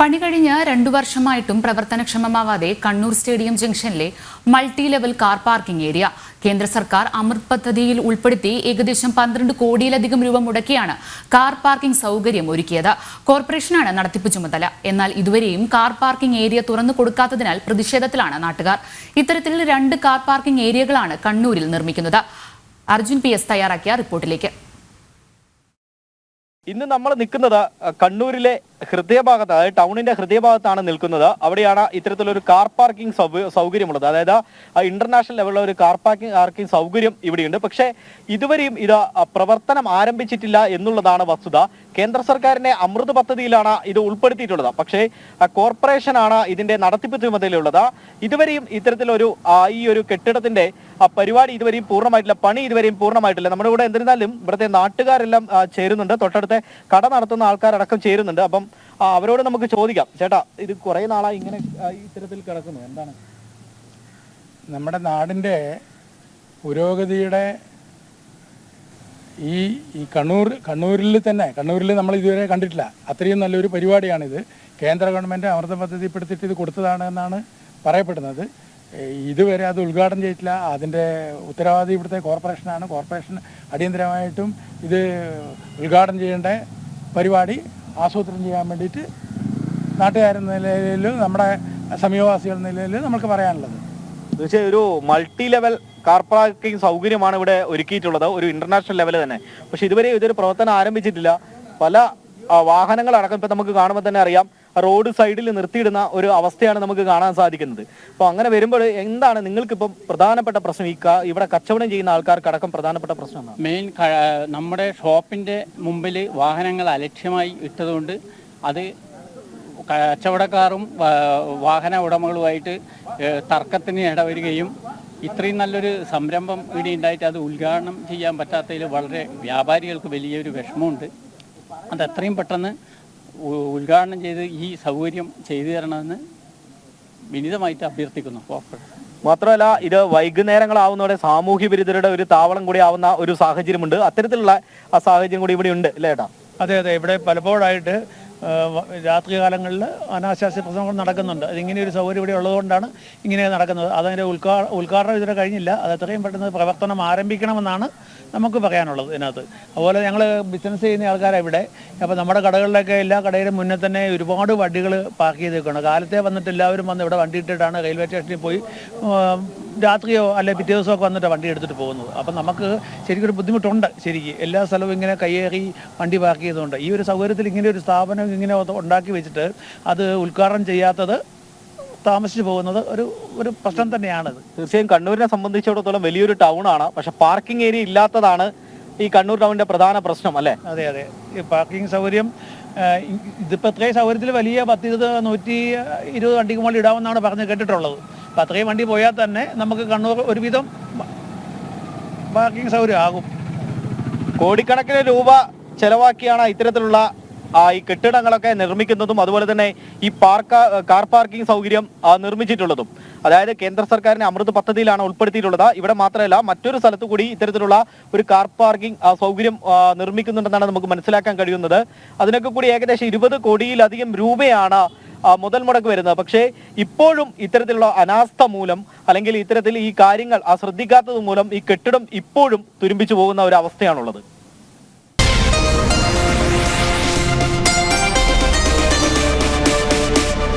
പണി കഴിഞ്ഞ് രണ്ടു വർഷമായിട്ടും പ്രവർത്തനക്ഷമമാവാതെ കണ്ണൂർ സ്റ്റേഡിയം ജംഗ്ഷനിലെ multi level car parking area. കേന്ദ്ര സർക്കാർ അമൃത് പദ്ധതിയിൽ ഉൾപ്പെടുത്തി ഏകദേശം പന്ത്രണ്ട് കോടിയിലധികം രൂപ മുടക്കിയാണ് കാർ പാർക്കിംഗ് സൗകര്യം ഒരുക്കിയത്. കോർപ്പറേഷനാണ് നടത്തിപ്പ് ചുമതല. എന്നാൽ ഇതുവരെയും കാർ പാർക്കിംഗ് ഏരിയ തുറന്നു കൊടുക്കാത്തതിനാൽ പ്രതിഷേധത്തിലാണ് നാട്ടുകാർ. ഇത്തരത്തിൽ രണ്ട് കാർ പാർക്കിംഗ് ഏരിയകളാണ് കണ്ണൂരിൽ നിർമ്മിക്കുന്നത്. അർജുൻ പി എസ് തയ്യാറാക്കിയ റിപ്പോർട്ടിലേക്ക്. ഇന്ന് നമ്മൾ നിൽക്കുന്നത് കണ്ണൂരിലെ ഹൃദയഭാഗത്ത് അതായത് ടൗണിന്റെ ഹൃദയഭാഗത്താണ് നിൽക്കുന്നത്. അവിടെയാണ് ഇത്തരത്തിലൊരു കാർ പാർക്കിംഗ് സൗകര്യമുള്ളത്. അതായത് ഇന്റർനാഷണൽ ലെവലിലുള്ള ഒരു കാർ പാർക്കിംഗ് പാർക്കിംഗ് സൗകര്യം ഇവിടെയുണ്ട്. പക്ഷേ ഇതുവരെയും ഇത് പ്രവർത്തനം ആരംഭിച്ചിട്ടില്ല എന്നുള്ളതാണ് വസ്തുത. കേന്ദ്ര സർക്കാരിന്റെ അമൃത് പദ്ധതിയിലാണ് ഇത് ഉൾപ്പെടുത്തിയിട്ടുള്ളത്. പക്ഷേ കോർപ്പറേഷനാണ് ഇതിന്റെ നടത്തിപ്പ് ചുമതലയുള്ളത്. ഇതുവരെയും ഇത്തരത്തിലൊരു ഈ ഒരു കെട്ടിടത്തിന്റെ പരിപാടി ഇതുവരെയും പൂർണമായിട്ടില്ല. പണി ഇതുവരെയും പൂർണമായിട്ടില്ല. നമ്മുടെ കൂടെ എന്നിരുന്നാലും ഇവിടുത്തെ നാട്ടുകാരെല്ലാം ചേരുന്നുണ്ട്. തൊട്ടടുത്ത കട നടത്തുന്ന ആൾക്കാരടക്കം ചേരുന്നുണ്ട്. അപ്പം അവരോട് നമുക്ക് ചോദിക്കാം. ചേട്ടാ ഇത് കുറെ നാളായി ഇങ്ങനെ ഇത്തരത്തിൽ കിടക്കുന്നു. എന്താണ്? നമ്മുടെ നാടിന്റെ പുരോഗതിയുടെ ഈ ഈ കണ്ണൂർ കണ്ണൂരിൽ തന്നെ കണ്ണൂരിൽ നമ്മൾ ഇതുവരെ കണ്ടിട്ടില്ല. അത്രയും നല്ലൊരു പരിപാടിയാണിത്. കേന്ദ്ര ഗവൺമെന്റ് അമൃത പദ്ധതിപ്പെടുത്തിയിട്ട് ഇത് കൊടുത്തതാണ് എന്നാണ് പറയപ്പെടുന്നത്. ഇതുവരെ അത് ഉദ്ഘാടനം ചെയ്തിട്ടില്ല. അതിന്റെ ഉത്തരവാദി ഇവിടുത്തെ കോർപ്പറേഷനാണ്. കോർപ്പറേഷൻ അടിയന്തരമായിട്ടും ഇത് ഉദ്ഘാടനം ചെയ്യേണ്ട പരിപാടി ആസൂത്രണം ചെയ്യാൻ വേണ്ടിയിട്ട് നാട്ടുകാരെന്ന നിലയിൽ നമ്മുടെ സമീപവാസികൾ നിലയിലും നമുക്ക് പറയാനുള്ളത്. തീർച്ചയായും ഒരു മൾട്ടി ലെവൽ കാർ പാർക്കിംഗ് സൗകര്യമാണ് ഇവിടെ ഒരുക്കിയിട്ടുള്ളത്. ഒരു ഇന്റർനാഷണൽ ലെവൽ തന്നെ. പക്ഷെ ഇതുവരെ ഇതൊരു പ്രവർത്തനം ആരംഭിച്ചിട്ടില്ല. പല വാഹനങ്ങളടക്കം ഇപ്പൊ നമുക്ക് കാണുമ്പോൾ തന്നെ അറിയാം. റോഡ് സൈഡിൽ നിർത്തിയിടുന്ന ഒരു അവസ്ഥയാണ് നമുക്ക് കാണാൻ സാധിക്കുന്നത്. അപ്പോൾ അങ്ങനെ വരുമ്പോൾ എന്താണ് നിങ്ങൾക്ക് ഇപ്പം പ്രധാനപ്പെട്ട പ്രശ്നം? ഈ ഇവിടെ കച്ചവടം ചെയ്യുന്ന ആൾക്കാർക്കടക്കം പ്രധാനപ്പെട്ട പ്രശ്നം എന്താണ്? മെയിൻ നമ്മുടെ ഷോപ്പിന്റെ മുമ്പിൽ വാഹനങ്ങൾ അലക്ഷ്യമായി ഇട്ടതുകൊണ്ട് അത് കച്ചവടക്കാരും വാഹന ഉടമകളുമായിട്ട് തർക്കത്തിന് ഇടവരികയും ഇത്രയും നല്ലൊരു സംരംഭം ഇവിടെ ഉണ്ടായിട്ട് അത് ഉദ്ഘാടനം ചെയ്യാൻ പറ്റാത്തതിൽ വളരെ വ്യാപാരികൾക്ക് വലിയൊരു വിഷമമുണ്ട്. അത് എത്രയും പെട്ടെന്ന് ഉദ്ഘാടനം ചെയ്ത് ഈ സൗകര്യം ചെയ്തു തരണമെന്ന് വിനിതമായിട്ട് അഭ്യർത്ഥിക്കുന്നു. മാത്രമല്ല ഇത് വൈകുന്നേരങ്ങളാവുന്നതോടെ സാമൂഹ്യ വിരുദ്ധരുടെ ഒരു താവളം കൂടി ആവുന്ന ഒരു സാഹചര്യമുണ്ട്. അത്തരത്തിലുള്ള ആ സാഹചര്യം കൂടി ഇവിടെ ഉണ്ട് അല്ലേ ഏട്ടാ? അതെ അതെ. ഇവിടെ പലപ്പോഴായിട്ട് രാത്രികാലങ്ങളിൽ അനാശാസ്യ പ്രസംഗങ്ങൾ നടക്കുന്നുണ്ട്. അതിങ്ങനെ ഒരു സൗകര്യം ഇവിടെ ഉള്ളതുകൊണ്ടാണ് ഇങ്ങനെ നടക്കുന്നത്. അതതിന്റെ ഉദ്ഘാ ഉദ്ഘാടനം ഇതുവരെ കഴിഞ്ഞില്ല. അത് എത്രയും പെട്ടെന്ന് പ്രവർത്തനം ആരംഭിക്കണമെന്നാണ് നമുക്ക് പറയാനുള്ളത് ഇതിനകത്ത്. അതുപോലെ ഞങ്ങൾ ബിസിനസ് ചെയ്യുന്ന ആൾക്കാരാണ് ഇവിടെ അപ്പോൾ നമ്മുടെ കടകളിലൊക്കെ എല്ലാ കടയിലും മുന്നേ തന്നെ ഒരുപാട് വണ്ടികൾ പാർക്ക് ചെയ്ത് വെക്കണം കാലത്തെ വന്നിട്ട് എല്ലാവരും വന്ന് ഇവിടെ വണ്ടി ഇട്ടിട്ടാണ് റെയിൽവേ സ്റ്റേഷനിൽ പോയി രാത്രിയോ അല്ലെ പിറ്റേ ദിവസമോ ഒക്കെ വന്നിട്ട് വണ്ടി എടുത്തിട്ട് പോകുന്നത്. അപ്പം നമുക്ക് ശരിക്കും ഒരു ബുദ്ധിമുട്ടുണ്ട്. ശരിക്കും എല്ലാ സ്ഥലവും ഇങ്ങനെ കയ്യേറി വണ്ടി പാർക്ക് ചെയ്തുകൊണ്ട്. ഈ ഒരു സൗകര്യത്തിൽ ഇങ്ങനെ ഒരു സ്ഥാപനം ഇങ്ങനെ ഉണ്ടാക്കി വെച്ചിട്ട് അത് ഉദ്ഘാടനം ചെയ്യാത്തത് താമസിച്ചു പോകുന്നത് ഒരു ഒരു പ്രശ്നം തന്നെയാണ് തീർച്ചയായും കണ്ണൂരിനെ സംബന്ധിച്ചിടത്തോളം വലിയൊരു ടൗൺ ആണ്. പക്ഷെ പാർക്കിംഗ് ഏരിയ ഇല്ലാത്തതാണ് ഈ കണ്ണൂർ ടൗണിന്റെ പ്രധാന പ്രശ്നം അല്ലേ? അതെ അതെ. ഈ പാർക്കിംഗ് സൗകര്യം ഇതിപ്പോൾ ഇത്രയും സൗകര്യത്തിൽ വലിയ പത്തിരുപത് നൂറ്റി ഇരുപത് വണ്ടിക്ക് മുകളിൽ ഇടാമെന്നാണ് പറഞ്ഞ് കേട്ടിട്ടുള്ളത്. അപ്പം അത്രയും വണ്ടി പോയാൽ തന്നെ നമുക്ക് കണ്ണൂർ ഒരുവിധം പാർക്കിംഗ് സൗകര്യം ആകും. കോടിക്കണക്കിന് രൂപ ചെലവാക്കിയാണ് ഇത്തരത്തിലുള്ള ഈ കെട്ടിടങ്ങളൊക്കെ നിർമ്മിക്കുന്നതും അതുപോലെ തന്നെ ഈ പാർക്ക് കാർ പാർക്കിംഗ് സൗകര്യം നിർമ്മിച്ചിട്ടുള്ളതും. അതായത് കേന്ദ്ര സർക്കാരിന്റെ അമൃത് പദ്ധതിയിലാണ് ഉൾപ്പെടുത്തിയിട്ടുള്ളത്. ഇവിടെ മാത്രമല്ല മറ്റൊരു സ്ഥലത്തു കൂടി ഇത്തരത്തിലുള്ള ഒരു കാർ പാർക്കിംഗ് സൗകര്യം നിർമ്മിക്കുന്നുണ്ടെന്നാണ് നമുക്ക് മനസ്സിലാക്കാൻ കഴിയുന്നത്. അതിനൊക്കെ കൂടി ഏകദേശം ഇരുപത് കോടിയിലധികം രൂപയാണ് മുതൽ മുടക്ക് വരുന്നത്. പക്ഷേ ഇപ്പോഴും ഇത്തരത്തിലുള്ള അനാസ്ഥ മൂലം അല്ലെങ്കിൽ ഇത്തരത്തിൽ ഈ കാര്യങ്ങൾ ആ ശ്രദ്ധിക്കാത്തത് മൂലം ഈ കെട്ടിടം ഇപ്പോഴും തുരുമ്പിച്ചു പോകുന്ന ഒരു അവസ്ഥയാണുള്ളത്.